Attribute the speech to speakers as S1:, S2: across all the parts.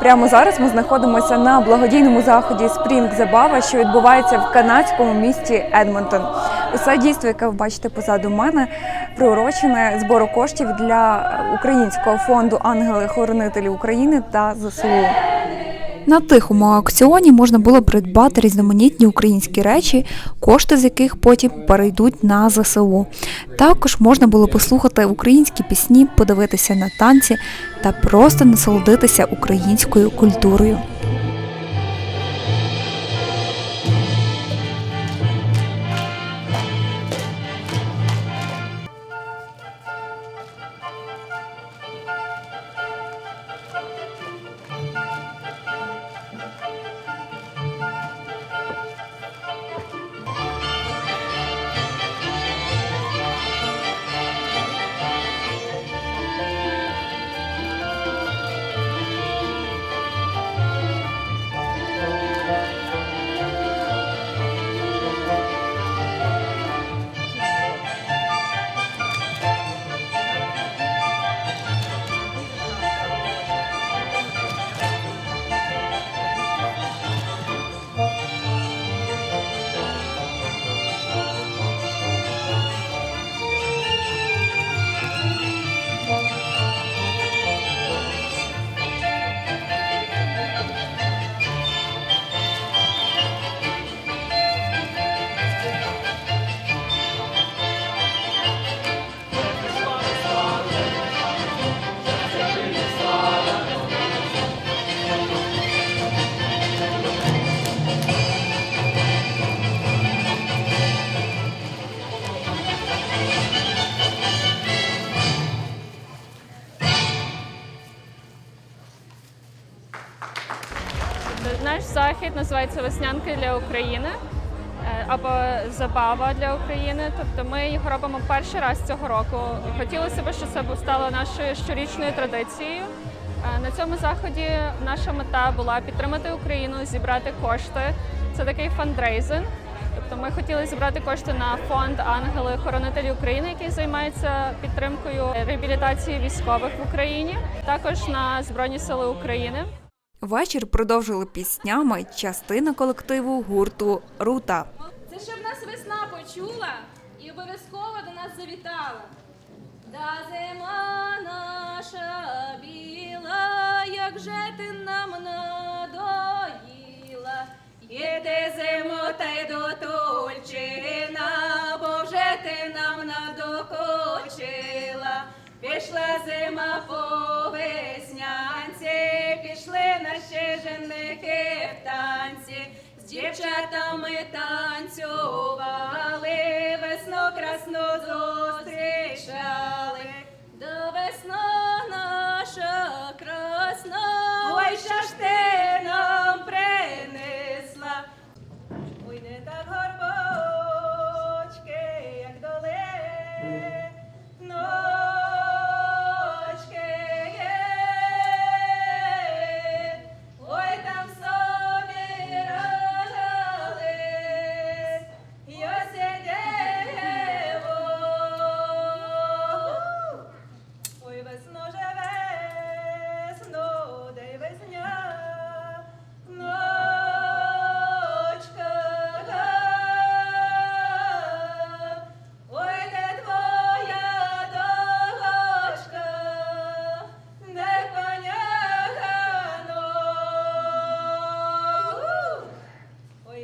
S1: Прямо зараз ми знаходимося на благодійному заході Спрінг Забава, що відбувається в канадському місті Едмонтон. Усе дійство, яке ви бачите позаду мене, приурочене збору коштів для українського фонду Ангели-хоронителі України та ЗСУ. На тихому аукціоні можна було придбати різноманітні українські речі, кошти з яких потім перейдуть на ЗСУ. Також можна було послухати українські пісні, подивитися на танці та просто насолодитися українською культурою.
S2: Наш захід називається Веснянки для України е, або Забава для України. Тобто ми його робимо перший раз цього року. Хотілося б, щоб це стало нашою щорічною традицією. Е, На цьому заході наша мета була підтримати Україну, зібрати кошти. Це такий фандрейзинг. Тобто ми хотіли зібрати кошти на фонд Ангели Хоронителі України, який займається підтримкою реабілітації військових в Україні, також на Збройні Сили України.
S1: Вечір продовжили піснями частина колективу гурту Рута.
S3: Це щоб нас весна почула і обов'язково до нас завітала. Да зима наша біла, як же ти нам надоїла. Іди зиму та й до Тульчина, бо вже ти нам надокучила. Пішла зима по женихи в танці, з дівчатами танцювали, весну красну зустрічали.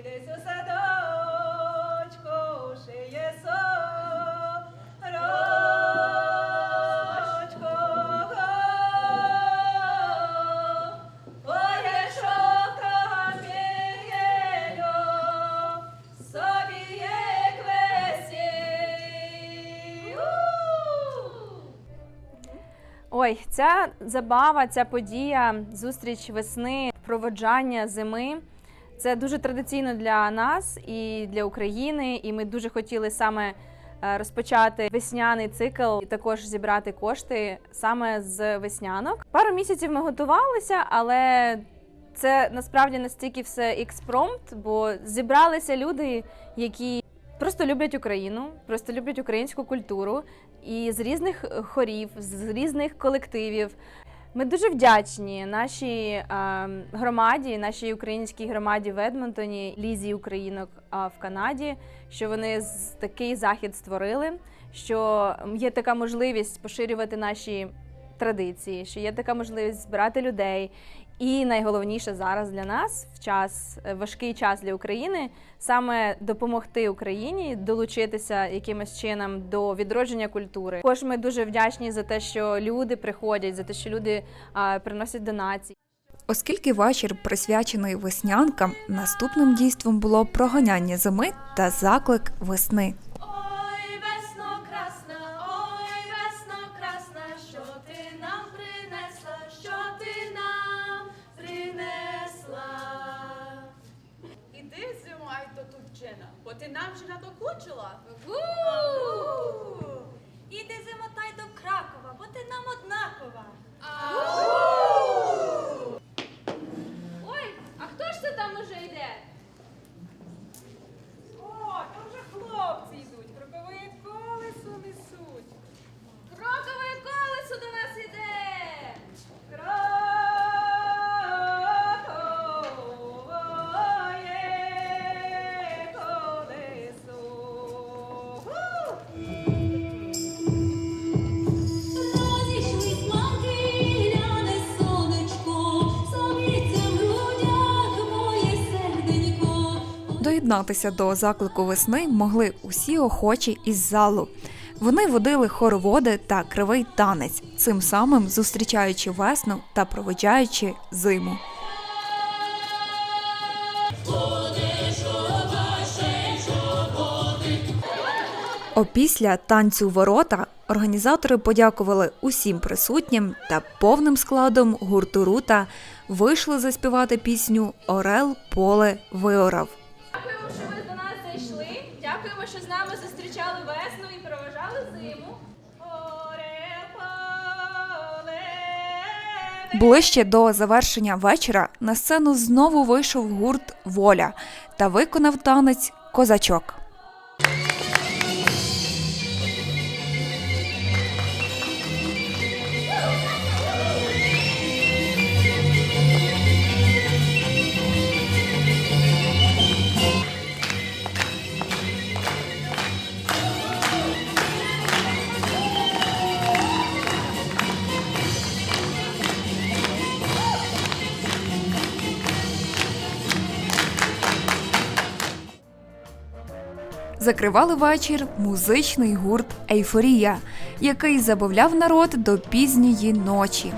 S3: Десь у шиє сорочко. Ой, собі як весіль.
S4: Ой, ця забава, ця подія, зустріч весни, проводжання зими. Це дуже традиційно для нас і для України. І ми дуже хотіли саме е, розпочати весняний цикл і також зібрати кошти саме з веснянок. Пару місяців ми готувалися, але це насправді настільки все експромт, бо зібралися люди, які просто люблять Україну, просто люблять українську культуру і з різних хорів, з різних колективів. Ми дуже вдячні нашій е, громаді, нашій українській громаді в Едмонтоні, Лізі Українок е, в Канаді, що вони такий захід створили, що є така можливість поширювати наші традиції, що є така можливість збирати людей. І найголовніше зараз для нас в час е, важкий час для України саме допомогти Україні долучитися якимось чином до відродження культури. Також ми дуже вдячні за те, що люди приходять, за те, що люди а, приносять донації.
S1: Оскільки вечір присвячений веснянкам, наступним дійством було проганяння зими та заклик весни.
S5: Бо ти нам вже надокучила.
S3: Іди
S1: Доєднатися до заклику весни могли усі охочі із залу. Вони водили хороводи та кривий танець, цим самим зустрічаючи весну та проведжаючи зиму. Опісля танцю ворота організатори подякували усім присутнім та повним складом гурту Рута вийшли заспівати пісню Орел поле виорав. Ближче до завершення вечора на сцену знову вийшов гурт Воля та виконав танець Козачок. Закривали вечір музичний гурт Ейфорія, який забавляв народ до пізньої ночі.